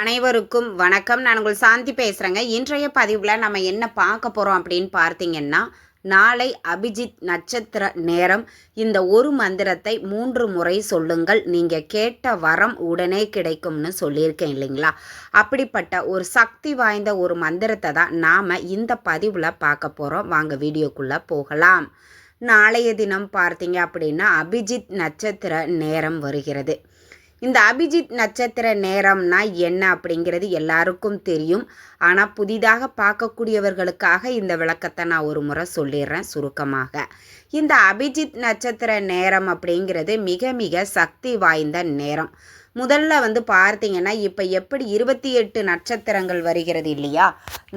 அனைவருக்கும் வணக்கம். நான் உங்கள் சாந்தி பேசுகிறேங்க இன்றைய பதிவில் நம்ம என்ன பார்க்க போகிறோம் அப்படின்னு பார்த்தீங்கன்னா நாளை அபிஜித் நட்சத்திர நேரம். இந்த ஒரு மந்திரத்தை மூன்று முறை சொல்லுங்கள். நீங்கள் கேட்ட வரம் உடனே கிடைக்கும்னு சொல்லியிருக்கேன் இல்லைங்களா? அப்படிப்பட்ட ஒரு சக்தி வாய்ந்த ஒரு மந்திரத்தை தான் நாம் இந்த பதிவில் பார்க்க போகிறோம் வாங்க வீடியோக்குள்ளே போகலாம். நாளைய தினம் பார்த்தீங்க அப்படின்னா அபிஜித் நட்சத்திர நேரம் வருகிறது. இந்த அபிஜித் நட்சத்திர நேரம்னா என்ன அப்படிங்கிறது எல்லாருக்கும் தெரியும். ஆனால் புதிதாக பார்க்கக்கூடியவர்களுக்காக இந்த விளக்கத்தை நான் ஒரு முறை சொல்லிடுறேன் சுருக்கமாக. இந்த அபிஜித் நட்சத்திர நேரம் அப்படிங்கிறது மிக மிக சக்தி வாய்ந்த நேரம். முதல்ல வந்து பார்த்தீங்கன்னா இப்போ எப்படி இருபத்தி எட்டு நட்சத்திரங்கள் வருகிறது இல்லையா?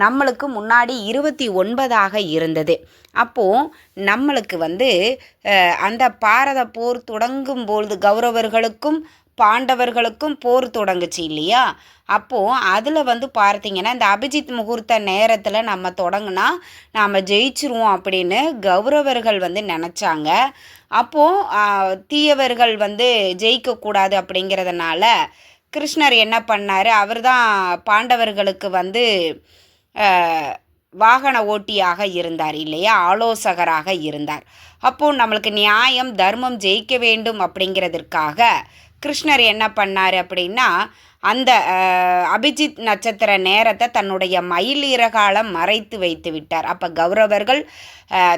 நம்மளுக்கு முன்னாடி இருபத்தி ஒன்பதாக இருந்தது. அப்போது நம்மளுக்கு வந்து அந்த பாரத போர் தொடங்கும் பொழுது கௌரவர்களுக்கும் பாண்டவர்களுக்கும் போர் தொடங்குச்சு இல்லையா? அப்போது அதில் வந்து பார்த்தீங்கன்னா இந்த அபிஜித் முகூர்த்த நேரத்தில் நம்ம தொடங்கினா நாம் ஜெயிச்சிருவோம் அப்படின்னு கௌரவர்கள் வந்து நினச்சாங்க. அப்போது தீயவர்கள் வந்து ஜெயிக்கக்கூடாது அப்படிங்கிறதுனால கிருஷ்ணர் என்ன பண்ணார்? அவர் தான் பாண்டவர்களுக்கு வந்து வாகன ஓட்டியாக இருந்தார் இல்லையா? ஆலோசகராக இருந்தார். அப்போது நம்மளுக்கு நியாயம் தர்மம் ஜெயிக்க வேண்டும் அப்படிங்கிறதற்காக கிருஷ்ணர் என்ன பண்ணார் அப்படின்னா அந்த அபிஜித் நட்சத்திர நேரத்தை தன்னுடைய மயிலிறகால மறைத்து வைத்து விட்டார். அப்போ கௌரவர்கள்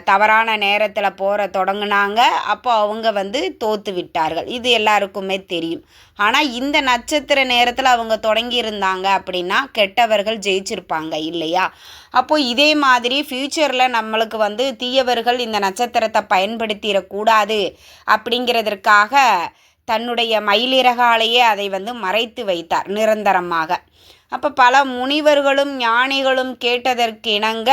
தவறான நேரத்தில் போகிற தொடங்கினாங்க. அப்போ அவங்க வந்து தோத்து விட்டார்கள். இது எல்லாருக்குமே தெரியும். ஆனால் இந்த நட்சத்திர நேரத்தில் அவங்க தொடங்கியிருந்தாங்க அப்படின்னா கெட்டவர்கள் ஜெயிச்சிருப்பாங்க இல்லையா? அப்போது இதே மாதிரி ஃப்யூச்சரில் நம்மளுக்கு வந்து தீயவர்கள் இந்த நட்சத்திரத்தை பயன்படுத்திடக்கூடாது அப்படிங்கிறதற்காக தன்னுடைய மயிலிறகாலேயே அதை வந்து மறைத்து வைத்தார் நிரந்தரமாக. அப்போ பல முனிவர்களும் ஞானிகளும் கேட்டதற்கு இணங்க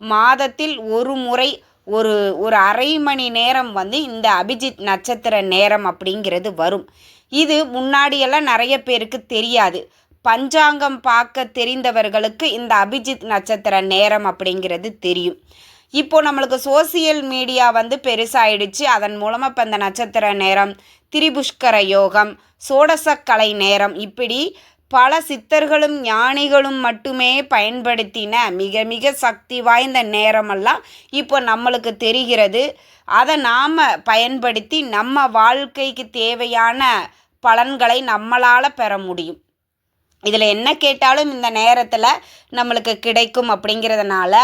மாதத்தில் ஒரு முறை ஒரு ஒரு அரை மணி நேரம் வந்து இந்த அபிஜித் நட்சத்திர நேரம் அப்படிங்கிறது வரும். இது முன்னாடியெல்லாம் நிறைய பேருக்கு தெரியாது. பஞ்சாங்கம் பார்க்க தெரிந்தவர்களுக்கு இந்த அபிஜித் நட்சத்திர நேரம் அப்படிங்கிறது தெரியும். இப்போ நம்மளுக்கு சோசியல் மீடியா வந்து பெருசாயிடுச்சு. அதன் மூலமாக இப்போ இந்த நட்சத்திர நேரம் திரிபுஷ்கர யோகம் சோடசக்கலை நேரம் இப்படி பல சித்தர்களும் ஞானிகளும் மட்டுமே பயன்படுத்தின மிக மிக சக்தி வாய்ந்த நேரமெல்லாம் இப்போ நம்மளுக்கு தெரிகிறது. அதை நாம் பயன்படுத்தி நம்ம வாழ்க்கைக்கு தேவையான பலன்களை நம்மளால் பெற முடியும். இதில் என்ன கேட்டாலும் இந்த நேரத்தில் நம்மளுக்கு கிடைக்கும் அப்படிங்கிறதுனால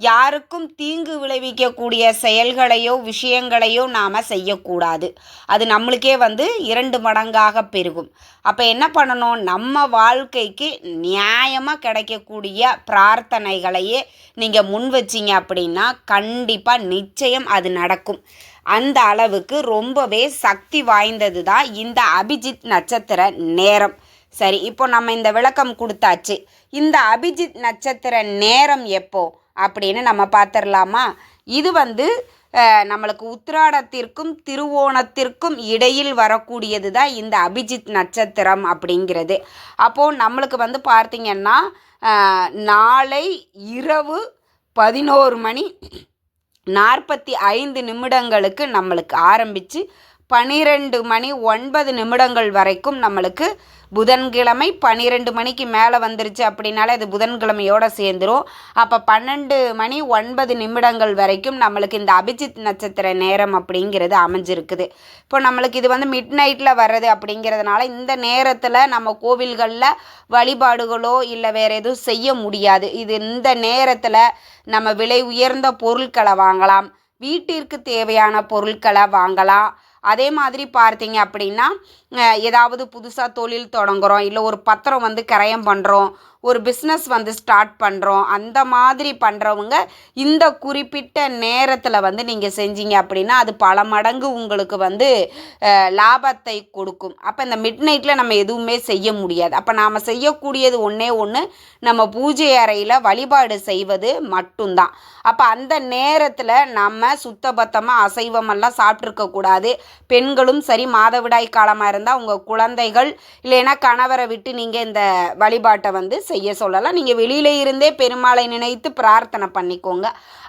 யாருக்கும் தீங்கு விளைவிக்கக்கூடிய செயல்களையோ விஷயங்களையோ நாம் செய்யக்கூடாது. அது நம்மளுக்கே வந்து இரண்டு மடங்காக பெருகும். அப்போ என்ன பண்ணணும்? நம்ம வாழ்க்கைக்கு நியாயமாக கிடைக்கக்கூடிய பிரார்த்தனைகளையே நீங்கள் முன் வச்சீங்க அப்படின்னா கண்டிப்பாக நிச்சயம் அது நடக்கும். அந்த அளவுக்கு ரொம்பவே சக்தி வாய்ந்தது தான் இந்த அபிஜித் நட்சத்திர நேரம். சரி இப்போ நம்ம இந்த விளக்கம் கொடுத்தாச்சு. இந்த அபிஜித் நட்சத்திர நேரம் எப்போ அப்படின்னு நம்ம பார்த்துடலாமா? இது வந்து நம்மளுக்கு உத்திராடத்திற்கும் திருவோணத்திற்கும் இடையில் வரக்கூடியது தான் இந்த அபிஜித் நட்சத்திரம் அப்படிங்கிறது. அப்போது நம்மளுக்கு வந்து பார்த்திங்கன்னா நாளை இரவு பதினோரு மணி நாற்பத்தி ஐந்து நிமிடங்களுக்கு நம்மளுக்கு ஆரம்பித்து பன்னிரெண்டு மணி ஒன்பது நிமிடங்கள் வரைக்கும் நம்மளுக்கு புதன்கிழமை பன்னிரெண்டு மணிக்கு மேலே வந்துருச்சு அப்படின்னாலே அது புதன்கிழமையோட சேர்ந்துரும். அப்போ பன்னெண்டு மணி ஒன்பது நிமிடங்கள் வரைக்கும் நம்மளுக்கு இந்த அபிஜித் நட்சத்திர நேரம் அப்படிங்கிறது அமைஞ்சிருக்குது. இப்போ நம்மளுக்கு இது வந்து மிட் நைட்டில் வர்றது அப்படிங்கிறதுனால இந்த நேரத்தில் நம்ம கோவில்களில் வழிபாடுகளோ இல்லை வேறு எதுவும் செய்ய முடியாது. இது இந்த நேரத்தில் நம்ம விலை உயர்ந்த பொருட்களை வாங்கலாம். வீட்டிற்கு தேவையான பொருட்களை வாங்கலாம். அதே மாதிரி பார்த்தீங்க அப்படின்னா ஏதாவது புதுசாக தொழில் தொடங்குறோம் இல்லை ஒரு பத்திரம் வந்து கரையம் பண்ணுறோம் ஒரு பிஸ்னஸ் வந்து ஸ்டார்ட் பண்ணுறோம் அந்த மாதிரி பண்ணுறவங்க இந்த குறிப்பிட்ட நேரத்தில் வந்து நீங்கள் செஞ்சீங்க அப்படின்னா அது பல மடங்கு உங்களுக்கு வந்து லாபத்தை கொடுக்கும். அப்போ இந்த மிட் நைட்டில் நம்ம எதுவுமே செய்ய முடியாது. அப்போ நாம் செய்யக்கூடியது ஒன்றே ஒன்று நம்ம பூஜை அறையில் வழிபாடு செய்வது மட்டும்தான். அப்போ அந்த நேரத்தில் நம்ம சுத்தபத்தமாக அசைவமெல்லாம் சாப்பிட்ருக்கக்கூடாது பெண்களும் சரி மாதவிடாய் காலமாக இருந்தால் உங்கள் குழந்தைகள் இல்லைன்னா கணவரை விட்டு நீங்கள் இந்த வழிபாட்டை வந்து செய்ய சொல்லலாம். நீங்கள் வெளியில இருந்தே பெருமாளை நினைத்து பிரார்த்தனை பண்ணிக்கோங்க.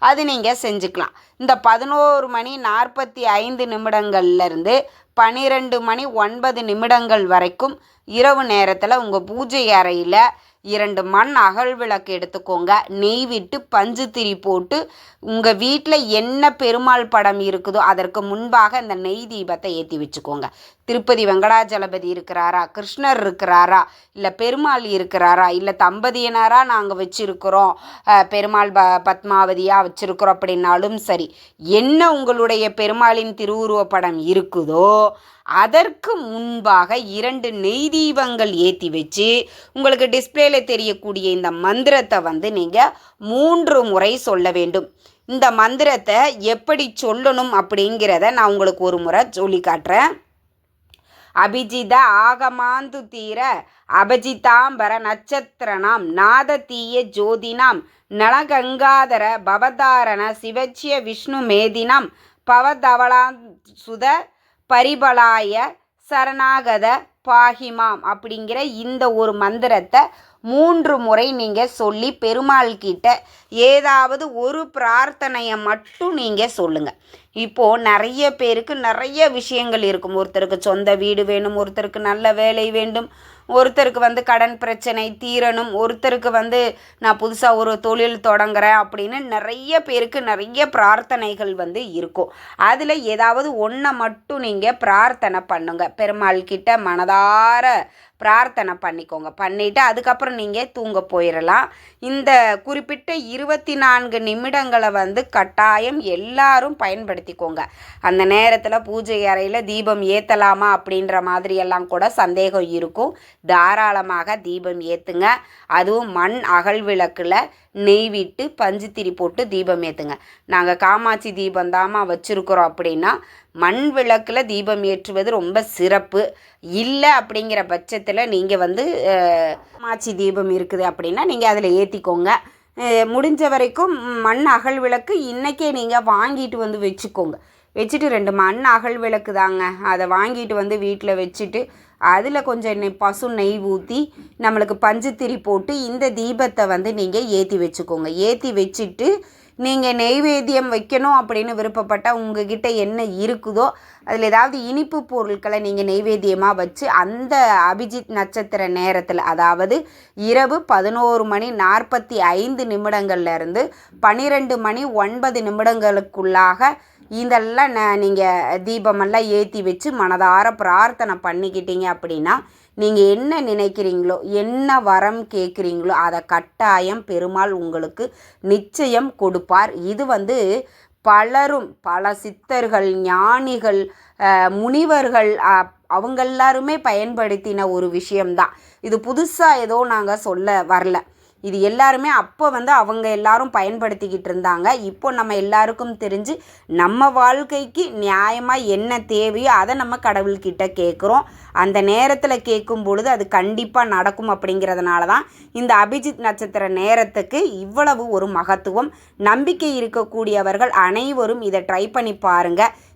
அது நீங்கள் செஞ்சுக்கலாம். இந்த பதினோரு மணி நாற்பத்தி ஐந்து நிமிடங்கள்லேருந்து பன்னிரெண்டு மணி ஒன்பது நிமிடங்கள் வரைக்கும் இரவு நேரத்தில் உங்கள் பூஜை அறையில் இரண்டு மண் அகல் விளக்கு எடுத்துக்கோங்க. நெய் விட்டு பஞ்சு திரி போட்டு உங்கள் வீட்டில் என்ன பெருமாள் படம் இருக்குதோ அதற்கு முன்பாக இந்த நெய் தீபத்தை ஏற்றி வச்சுக்கோங்க. திருப்பதி வெங்கடாஜலபதி இருக்கிறாரா? கிருஷ்ணர் இருக்கிறாரா? இல்லை பெருமாள் இருக்கிறாரா? இல்லை தம்பதியினராக நாங்கள் வச்சுருக்கிறோம். பெருமாள் ப பத்மாவதியாக வச்சுருக்குறோம் அப்படின்னாலும் சரி. என்ன உங்களுடைய பெருமாளின் திருவுருவப்படம் இருக்குதோ அதற்கு முன்பாக இரண்டு நெய் தீபங்கள் ஏற்றி வச்சு உங்களுக்கு டிஸ்பிளேல தெரியக்கூடிய இந்த மந்திரத்தை வந்து நீங்கள் மூன்று முறை சொல்ல வேண்டும். இந்த மந்திரத்தை எப்படி சொல்லணும் அப்படிங்கிறத நான் உங்களுக்கு ஒரு முறை சொல்லி காட்டுறேன். அபிஜித ஆகமாந்து தீர அபஜிதாம்பர நட்சத்திரனாம் நாத தீய ஜோதினாம் நலகங்காதர பவதாரண சிவச்சிய விஷ்ணு மேதினாம் பவதவளாசுத பரிபலாய சரணாகத பாகிமாம் அப்படிங்கிற இந்த ஒரு மந்திரத்தை மூன்று முறை நீங்கள் சொல்லி பெருமாள் கிட்ட ஏதாவது ஒரு பிரார்த்தனையை மட்டும் நீங்கள் சொல்லுங்கள் இப்போது நிறைய பேருக்கு நிறைய விஷயங்கள் இருக்கும். ஒருத்தருக்கு சொந்த வீடு வேணும் ஒருத்தருக்கு நல்ல வேலை வேண்டும் ஒருத்தருக்கு வந்து கடன் பிரச்சனை தீரணும் ஒருத்தருக்கு வந்து நான் புதுசாக ஒரு தொழில் தொடங்குறேன் அப்படின்னு நிறைய பேருக்கு நிறைய பிரார்த்தனைகள் வந்து இருக்கும். அதில் ஏதாவது ஒன்றை மட்டும் நீங்கள் பிரார்த்தனை பண்ணுங்கள் பெருமாள் கிட்ட மனதார பிரார்த்தனை பண்ணிக்கோங்க. பண்ணிவிட்டு அதுக்கப்புறம் நீங்கள் தூங்க போயிடலாம் இந்த குறிப்பிட்ட இருபத்தி நான்கு நிமிடங்களை வந்து கட்டாயம் எல்லாரும் பயன்படுத்திக்கோங்க. அந்த நேரத்தில் பூஜை அறையில் தீபம் ஏற்றலாமா அப்படின்ற மாதிரியெல்லாம் கூட சந்தேகம் இருக்கும். தாராளமாக தீபம் ஏற்றுங்க அதுவும் மண் அகல் விளக்கில் நெய் விட்டு பஞ்சுத்திரி போட்டு தீபம் ஏற்றுங்க நாங்கள் காமாட்சி தீபம் தாமா வச்சுருக்குறோம் அப்படின்னா மண் விளக்கில் தீபம் ஏற்றுவது ரொம்ப சிறப்பு. இல்லை அப்படிங்கிற பட்சத்தில் நீங்கள் வந்து மாச்சி தீபம் இருக்குது அப்படின்னா நீங்கள் அதில் ஏற்றிக்கோங்க முடிஞ்ச வரைக்கும் மண் அகல் விளக்கு இன்றைக்கே நீங்கள் வாங்கிட்டு வந்து வச்சுக்கோங்க. வச்சுட்டு ரெண்டு மண் அகல் விளக்கு தாங்க. அதை வாங்கிட்டு வந்து வீட்டில் வச்சுட்டு அதில் கொஞ்சம் நெய் பசு நெய் ஊற்றி நம்மளுக்கு பஞ்சுத்திரி போட்டு இந்த தீபத்தை வந்து நீங்கள் ஏற்றி வச்சுக்கோங்க. ஏற்றி வச்சுட்டு நீங்கள் நெய்வேத்தியம் வைக்கணும் அப்படின்னு விருப்பப்பட்டால் உங்ககிட்ட என்ன இருக்குதோ அதில் ஏதாவது இனிப்பு பொருட்களை நீங்கள் நெய்வேத்தியமாக வச்சு அந்த அபிஜித் நட்சத்திர நேரத்தில் அதாவது இரவு பதினோரு மணி நாற்பத்தி ஐந்து நிமிடங்கள்லேருந்து பன்னிரெண்டு மணி ஒன்பது நிமிடங்களுக்குள்ளாக இதெல்லாம் ந நீங்கள் தீபமெல்லாம் ஏற்றி வச்சு மனதார பிரார்த்தனை பண்ணிக்கிட்டீங்க அப்படின்னா நீங்கள் என்ன நினைக்கிறீங்களோ என்ன வரம் கேட்குறீங்களோ அதை கட்டாயம் பெருமாள் உங்களுக்கு நிச்சயம் கொடுப்பார். இது வந்து பலரும் பல சித்தர்கள் ஞானிகள் முனிவர்கள் அவங்க எல்லாருமே பயன்படுத்தின ஒரு விஷயம்தான். இது புதுசாக ஏதோ நாங்கள் சொல்ல வரல. இது எல்லாருமே அப்போ வந்து அவங்க எல்லாரும் பயன்படுத்திக்கிட்டு இருந்தாங்க. இப்போ நம்ம எல்லாருக்கும் தெரிஞ்சு நம்ம வாழ்க்கைக்கு நியாயமாக என்ன தேவையோ அதை நம்ம கடவுள்கிட்ட கேட்குறோம் அந்த நேரத்தில் கேட்கும் பொழுது அது கண்டிப்பாக நடக்கும் அப்படிங்கிறதுனால தான் இந்த அபிஜித் நட்சத்திர நேரத்துக்கு இவ்வளவு ஒரு மகத்துவம். நம்பிக்கை இருக்கக்கூடியவர்கள் அனைவரும் இதை ட்ரை பண்ணி பாருங்கள்